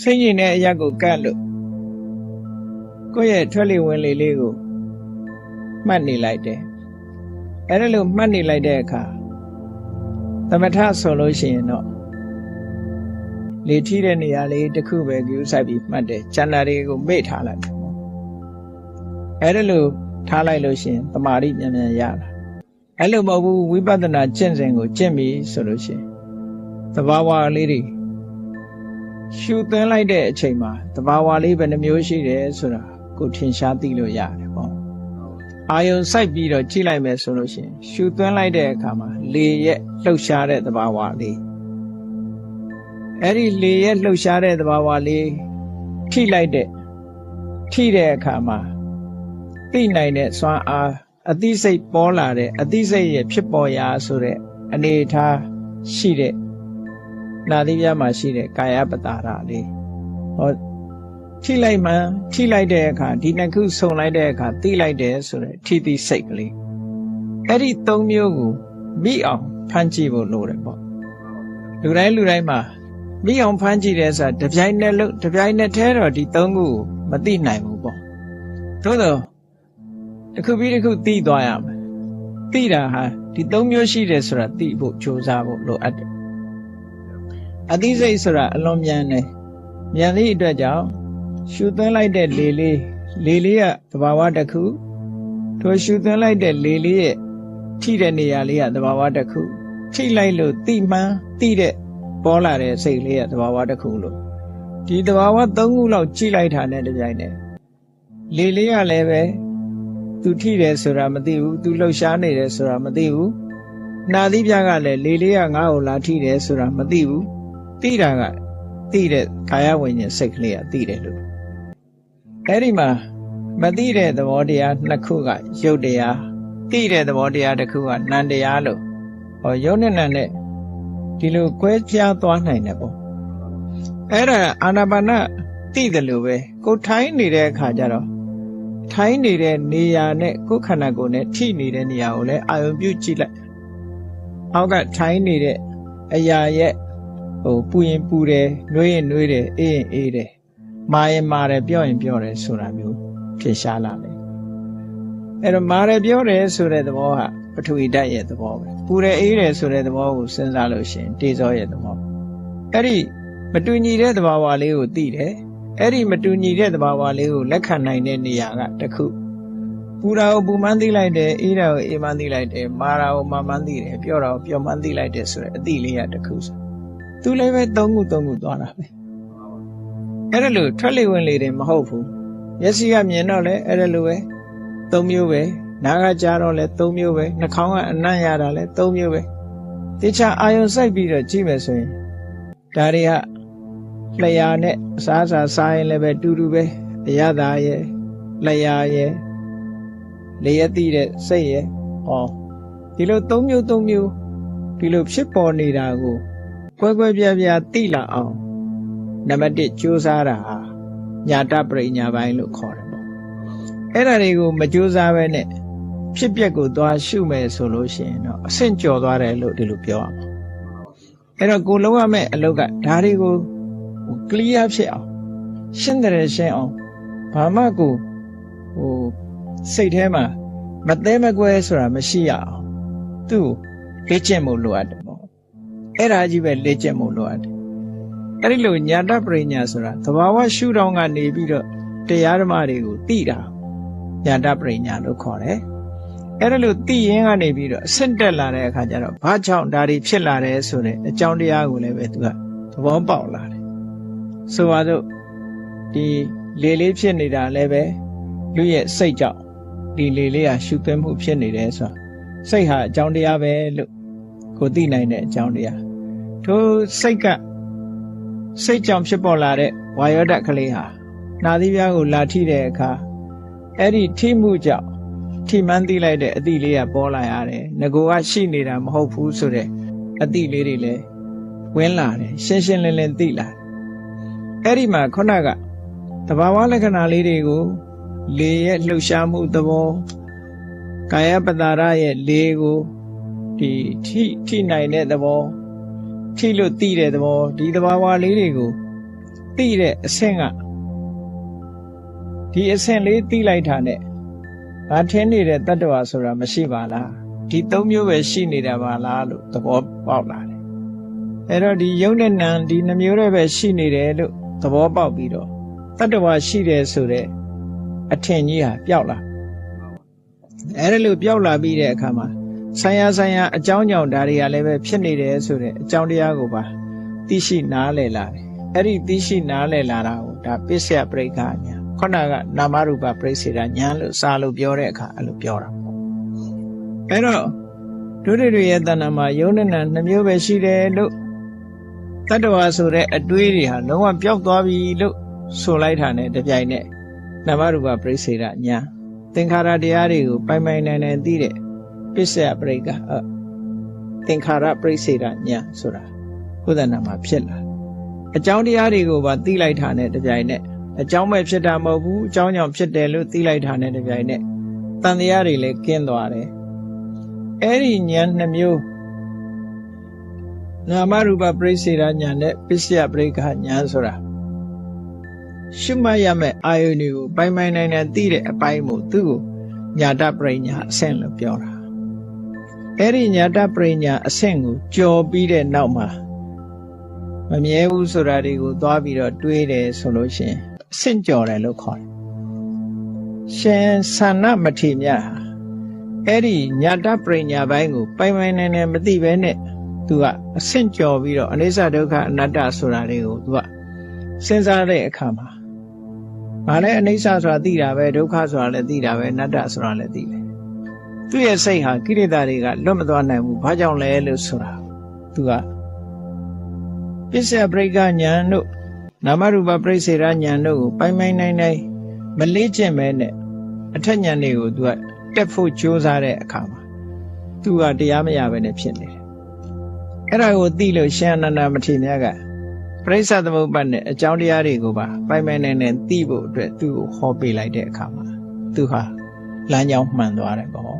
စိတ်ညစ်တဲ့အရက်ကိုကတ်လို့ကိုယ့်ရဲ့ထွက်လေဝင်လေလေးကိုမှတ်နေလိုက်တယ်အဲ့ဒါလို့မှတ်နေလိုက်တဲ့အခါသမထဆိုလို့ရှိရင်တော့လေထီးတဲ့နေရာလေးတစ်ခုပဲကြိုးဆိုင်ပြီးမှတ်တယ်ကျန်တာတွေကိုမေ့ထားလိုက်တယ်အဲ့ဒါလို့ထားလိုက်လို့ရှိရင်တမာတိမြန်မြန်ရလာအဲ့လိုမဟုတ်ဘူးဝိပဿနာကျင့်စဉ်ကိုကျင့်ပြီဆိုလို့ရှိရင်သဘာဝလေးတွေ ရှုသွင်းလိုက်တဲ့အချိန်မှာသဘာဝလေးဘယ်နှမျိုးရှိတယ်ဆိုတာကိုထင်ရှားသိလို့ရတယ်ပေါ့အာယုံစိုက်ပြီးတော့ကြည့်လိုက်မယ်ဆိုလို့ရှိရင်ရှုသွင်းလိုက်တဲ့အခါမှာလေရဲ့လှုပ်ရှားတဲ့သဘာဝလေးအဲ့ဒီလေရဲ့လှုပ်ရှားတဲ့သဘာဝလေးထိလိုက်တဲ့ထိတဲ့အခါမှာသိနိုင်တဲ့စွမ်းအားအသိစိတ်ပေါ်လာတဲ့အသိစိတ်ရဲ့ဖြစ်ပေါ်ရာဆိုတဲ့အနေအထားရှိတဲ့ နာသီးပြားမှာရှိတဲ့ကာယပတာရလေးဟောထိလိုက်မှထိလိုက်တဲ့အခါဒီနှစ်ခုဆုံလိုက်တဲ့အခါသိလိုက်တယ်ဆိုတဲ့ထိသိစိတ်ကလေးအဲ့ဒီသုံးမျိုးကိုမိအောင်ဖန်ကြည့်ဖို့လိုတယ်ပေါ့လူတိုင်းလူတိုင်းမှာမိအောင်ဖန်ကြည့်တယ်ဆိုတာတပြိုင်နက်လုံးတပြိုင်နက်တည်းတော့ဒီသုံးခုကိုမသိနိုင်ဘူးပေါ့သို့တော့တစ်ခုပြီးတစ်ခုသိသွားရမယ်သိတာဟာဒီသုံးမျိုးရှိတယ်ဆိုတာသိဖို့ကြိုးစားဖို့လိုအပ်တယ် အသိစိတ်ဆိုတာအလွန်မြန်တယ်မြန်သည့်အတွက်ကြောင့်ရှူသွင်းလိုက်တဲ့လေလေးလေလေးကသဘာဝတစ်ခုထိုရှူသွင်းလိုက်တဲ့လေလေးရဲ့ထိတဲ့နေရာလေးကသဘာဝတစ်ခုထိလိုက်လို့တိမှန်တိတဲ့ပေါ်လာတဲ့စိတ်လေးကသဘာဝတစ်ခုလို့ဒီသဘာဝ၃ခုလောက်ကြည့်လိုက်တာနဲ့တပြိုင်တည်းလေလေးကလည်းပဲသူထိတယ်ဆိုတာမသိဘူးသူလှုပ်ရှားနေတယ်ဆိုတာမသိဘူးနာသီးပြကလည်းလေလေးကငါ့ကိုလာထိတယ်ဆိုတာမသိဘူး သိတာကသိတဲ့ကာယဝိညာဉ်စိတ်ကလေးကသိတယ်လို့အဲ့ဒီမှာမသိတဲ့သဘောတရားနှစ်ခုကရုပ်တရားသိတဲ့သဘောတရားတစ်ခုကနံတရားလို့ဟောရုပ်နဲ့နံနဲ့ဒီလိုကွဲပြားသွားနိုင်တယ်ပေါ့အဲ့ဒါအာနာပါနသိတယ်လို့ပဲကိုထိုင်းနေတဲ့အခါကျတော့ထိုင်းနေတဲ့နေရာနဲ့ကိုယ်ခန္ဓာကိုယ်နဲ့ထိနေတဲ့နေရာကိုလည်းအာရုံပြုကြည့်လိုက်အောက်ကထိုင်းနေတဲ့အရာရဲ့ ဟိုပူရင်ပူတယ်နှွေးရင်နှွေးတယ်အေးရင်အေးတယ်မာရင်မာတယ်ပြောရင်ပြောတယ်ဆိုတာမျိုးဖြစ်ရှားလာတယ်အဲ့တော့မာတယ်ပြောတယ်ဆိုတဲ့သဘောဟာပထဝီဓာတ်ရဲ့သဘောပဲပူတယ်အေးတယ်ဆိုတဲ့သဘောကိုစဉ်းစားလို့ရှိရင်တေဇောရဲ့သဘောအဲ့ဒီမတူညီတဲ့သဘာဝလေးကိုသိတယ်အဲ့ဒီမတူညီတဲ့သဘာဝလေးကိုလက်ခံနိုင်တဲ့နေရာကတစ်ခုပူတာကိုပူမှန်းသိလိုက်တယ်အေးတာကိုအေးမှန်းသိလိုက်တယ်မာတာကိုမာမှန်းသိတယ်ပြောတာကိုပြောမှန်းသိလိုက်တယ်ဆိုတဲ့အသိလေးရတစ်ခုဆို သူလည်းပဲသုံးခုသုံးခုသွားတာပဲအဲ့ဒါလို့ထွက်လေဝင်လေတယ်မဟုတ်ဘူးမျက်စိကမြင်တော့လဲအဲ့ဒါလိုပဲသုံးမျိုးပဲနားကကြားတော့လဲသုံးမျိုးပဲနှာခေါင်းကအနံ့ရတာလဲသုံးမျိုးပဲတခြားအာယုံစိုက်ပြီးတော့ကြည့်မယ်ဆိုရင်ဒါတွေကလျာနဲ့အစားအစာစားရင်လည်းပဲတူတူပဲအရသာရဲ့လျာရဲ့လေရတိတဲ့စိတ်ရဲ့ဟောဒီလိုသုံးမျိုးသုံးမျိုးဒီလိုဖြစ်ပေါ်နေတာကို ကွဲကွဲပြားပြားသိလာအောင်နံပါတ်1ကြိုးစားတာဟာညာတပရိညာပိုင်းလို့ခေါ်တယ်ပေါ့အဲ့ဒါတွေကိုမကြိုးစားဘဲနဲ့ဖြစ်ပျက်ကိုသွားရှုမယ်ဆိုလို့ရှိရင်တော့အဆင့်ကျော်သွားတယ်လို့ဒီလိုပြောရမှာအဲ့တော့ကိုလုံးရမယ့်အလုပ်ကဒါတွေကို clear ဖြစ်အောင်ရှင်းတယ်ရှင်းအောင်ဘာမှကိုဟိုစိတ်ထဲမှာမသေးမကွဲဆိုတာမရှိရအောင်သူ့လေ့ကျင့်မှုလိုအပ်တယ်ပေါ့ အဲ့ဒါကြီးပဲလေ့ကျင့်မှုလိုအပ်တယ်အဲ့ဒီလိုညာတပရိညာဆိုတာသဘာဝရှုထောင့်ကနေပြီးတော့တရားဓမ္မတွေကိုသိတာညာတပရိညာလို့ခေါ်တယ်အဲ့ဒါလို့သိရင်ကနေပြီးတော့အဆင့်တက်လာတဲ့အခါကျတော့ဘာကြောင့်ဒါတွေဖြစ်လာတယ်ဆိုတဲ့အကြောင်းတရားကိုလည်းပဲသူကသဘောပေါက်လာတယ်ဆိုပါစို့ဒီလေလေးဖြစ်နေတာလည်းပဲလူရဲ့စိတ်ကြောင့်ဒီလေလေးဟာရှုသွင်းမှုဖြစ်နေတယ်ဆိုတာစိတ်ဟာအကြောင်းတရားပဲလို့ ကိုသိနိုင်တဲ့အကြောင်းတရားထိုစိတ်ကစိတ်ကြောင့်ဖြစ်ပေါ်လာတဲ့ဝါယောဓာတ်ကလေးဟာနာသီးပြားကိုလာထိတဲ့အခါအဲ့ဒီထိမှုကြောင့်ထိမှန်းသိလိုက်တဲ့အသည့်လေးကပေါ်လာရတယ်ငကိုကရှိနေတာမဟုတ်ဘူးဆိုတဲ့အသည့်လေးတွေလည်းဝင်လာတယ်ရှင်းရှင်းလင်းလင်းသိလာတယ်အဲ့ဒီမှာခုနကတဘာဝလက္ခဏာလေးတွေကိုလေရဲ့လှုပ်ရှားမှုသဘောကာယပတာရရဲ့လေကို ဒီထိထိနိုင်တဲ့သဘောထိလို့သိတဲ့သဘောဒီသဘာဝလေးတွေကိုသိတဲ့အဆင့်ကဒီအဆင့်လေးသိလိုက်တာနဲ့ငါထင်းနေတဲ့တတ္တဝါဆိုတာမရှိပါလားဒီသုံးမျိုးပဲရှိနေတာပါလားလို့သဘောပေါက်လာတယ်အဲ့တော့ဒီယုံနဲ့နံဒီနှမျိုးတွေပဲရှိနေတယ်လို့သဘောပေါက်ပြီးတော့တတ္တဝါရှိတယ်ဆိုတဲ့အထင်ကြီးဟာပျောက်လာအဲ့ဒါလို့ပျောက်လာပြီးတဲ့အခါမှာ ဆိုင်ရာဆိုင်ရာအကြောင်းကြောင့်ဒါတွေကလည်းပဲဖြစ်နေတယ်ဆိုတဲ့အကြောင်းတရားကိုပါသိရှိနားလည်လာတယ်အဲ့ဒီသိရှိနားလည်လာတာကိုဒါပစ္စယပရိက္ခညာခုနကနာမရူပပရိစ္ဆေဒညာလို့စာလို့ပြောတဲ့အခါအဲ့လိုပြောတာပေါ့အဲ့တော့ဒုတိယရဲ့တဏ္ဍာမှာယုံနဲ့နံနှမျိုးပဲရှိတယ်လို့တတ္တဝါဆိုတဲ့အတွေးတွေဟာလုံးဝပျောက်သွားပြီလို့ဆိုလိုက်တာနဲ့တပြိုင်နက်နာမရူပပရိစ္ဆေဒညာသင်္ခါရတရားတွေကိုပိုင်ပိုင်နိုင်နိုင်သိတဲ့ ပစ္စယပရိက္ခသင်္ခါရပရိစ္ဆေဒညာဆိုတာဘုဒ္ဓနာမှာဖြစ်လာအကြောင်းတရားတွေကိုပါသိလိုက်တာနဲ့တပြိုင်နက်အကြောင်းပဲဖြစ်တာမဟုတ်ဘူးအကြောင်းကြောင့်ဖြစ်တယ်လို့သိလိုက်တာနဲ့တပြိုင်နက်တန်တရားတွေလည်းကင်းသွားတယ်အဲ့ဒီဉာဏ်နှမျိုးနာမရူပပရိစ္ဆေဒဉာဏ်နဲ့ပစ္စယပရိက္ခဉာဏ်ဆိုတာရှုမှတ်ရမယ့်အာယုန်တွေကိုပိုင်ပိုင်နိုင်နိုင်သိတဲ့အပိုင်းမို့သူ့ကိုညာတပရိညာအဆင့်လို့ပြောတာ အဲ့ဒီညာတပရိညာအဆင့်ကိုကြော်ပြီးတဲ့နောက်မှာမမြဲဘူးဆိုတာတွေကိုသွားပြီးတော့တွေးတယ်ဆိုလို့ရှိရင်အဆင့်ကြော်တယ်လို့ခေါ်တယ်ရှင်ဆန္နမထေမြဟာအဲ့ဒီညာတပရိညာဘိုင်းကိုပိုင်ပိုင်နိုင်နိုင်မသိဘဲနဲ့သူကအဆင့်ကြော်ပြီးတော့အနိစ္စဒုက္ခအနတ္တဆိုတာတွေကိုသူကစဉ်းစားတဲ့အခါမှာ။ဘာလဲအနိစ္စဆိုတာသိတာပဲဒုက္ခဆိုတာလည်းသိတာပဲအနတ္တဆိုတာလည်းသိတယ်။ သူ့ရဲ့စိတ်ဟာကိလေသာတွေကလွတ်မသွားနိုင်ဘူး။ဘာကြောင့်လဲလို့ဆိုတာသူကပစ္စယပရိက္ခဉာဏ်တို့နာမရူပပရိစ္ဆေရဉာဏ်တို့ကိုပိုင်ပိုင်နိုင်နိုင်မလေးကျင့်မဲနဲ့အထက်ဉာဏ်တွေကိုသူကတက်ဖို့ကြိုးစားတဲ့အခါမှာသူကတရားမရဘဲနဲ့ဖြစ်နေတယ်။အဲ့ဒါကိုသိလို့ရှင်အနန္ဒမထေရမြတ်ကပရိစ္ဆသမုပ္ပါဒ်နဲ့အကြောင်းတရားတွေကိုပါပိုင်ပိုင်နိုင်နိုင်သိဖို့အတွက်သူ့ကိုဟောပေးလိုက်တဲ့အခါမှာသူဟာ လမ်းကြောင်းမှန်သွားတယ်ပေါ့